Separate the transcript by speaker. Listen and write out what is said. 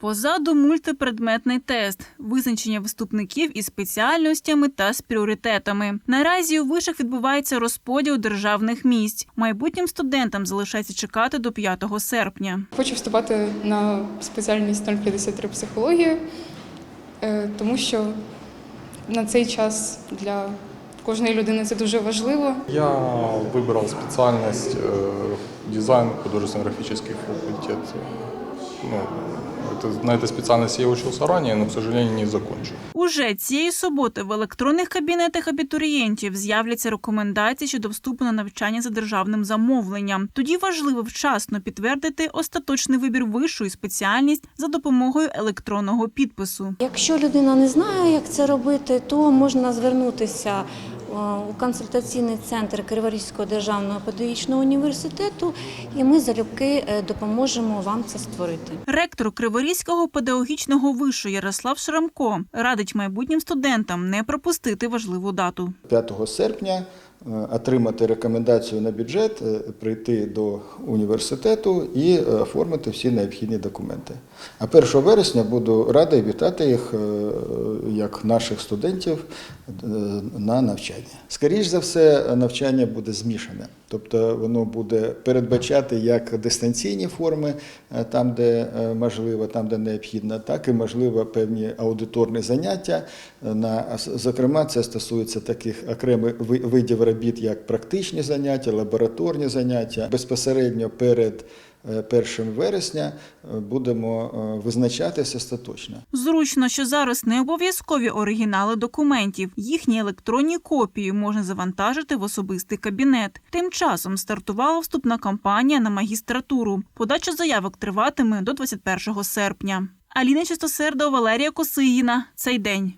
Speaker 1: Позаду мультипредметний тест, визначення вступників із спеціальностями та з пріоритетами. Наразі у вишах відбувається розподіл державних місць. Майбутнім студентам залишається чекати до 5 серпня.
Speaker 2: Хочу вступати на спеціальність 053 психологія, е, тому що на цей час для кожної людини це дуже важливо.
Speaker 3: Я выбрал специальность э, дизайн художественно-графический факультет. Ну, это, на этой специальности я учился ранее, но, к сожалению, не закончил.
Speaker 1: Уже цієї суботи в електронних кабінетах абітурієнтів з'являться рекомендації щодо вступу на навчання за державним замовленням. Тоді важливо вчасно підтвердити остаточний вибір вишу і спеціальність за допомогою електронного підпису.
Speaker 4: Якщо людина не знає, як це робити, то можна звернутися у консультаційний центр Криворізького державного педагогічного університету, і ми залюбки е, допоможемо вам це створити.
Speaker 1: Ректор Криворізького педагогічного вишу Ярослав Шрамко радить майбутнім студентам не пропустити важливу дату.
Speaker 5: 5 серпня е, отримати рекомендацію на бюджет, е, прийти до університету і е, оформити всі необхідні документи. А 1 вересня буду радий вітати їх е, як наших студентів е, на навчання. Скоріше за все, навчання буде змішане, тобто воно буде передбачати як дистанційні форми, е, там, де е, можливо, там, де необхідно, так і можливо певні аудиторні заняття. Е, На зокрема, це стосується таких окремих видів робіт, як практичні заняття, лабораторні заняття. Безпосередньо перед е, 1 вересня е, будемо е, визначатися остаточно.
Speaker 1: Зручно, що зараз не обов'язкові оригінали документів. Їхні електронні копії можна завантажити в особистий кабінет. Тим часом стартувала вступна кампанія на магістратуру. Подача заявок триватиме до 21 серпня. Аліна Чистосердо, Валерія Косигіна. Цей день.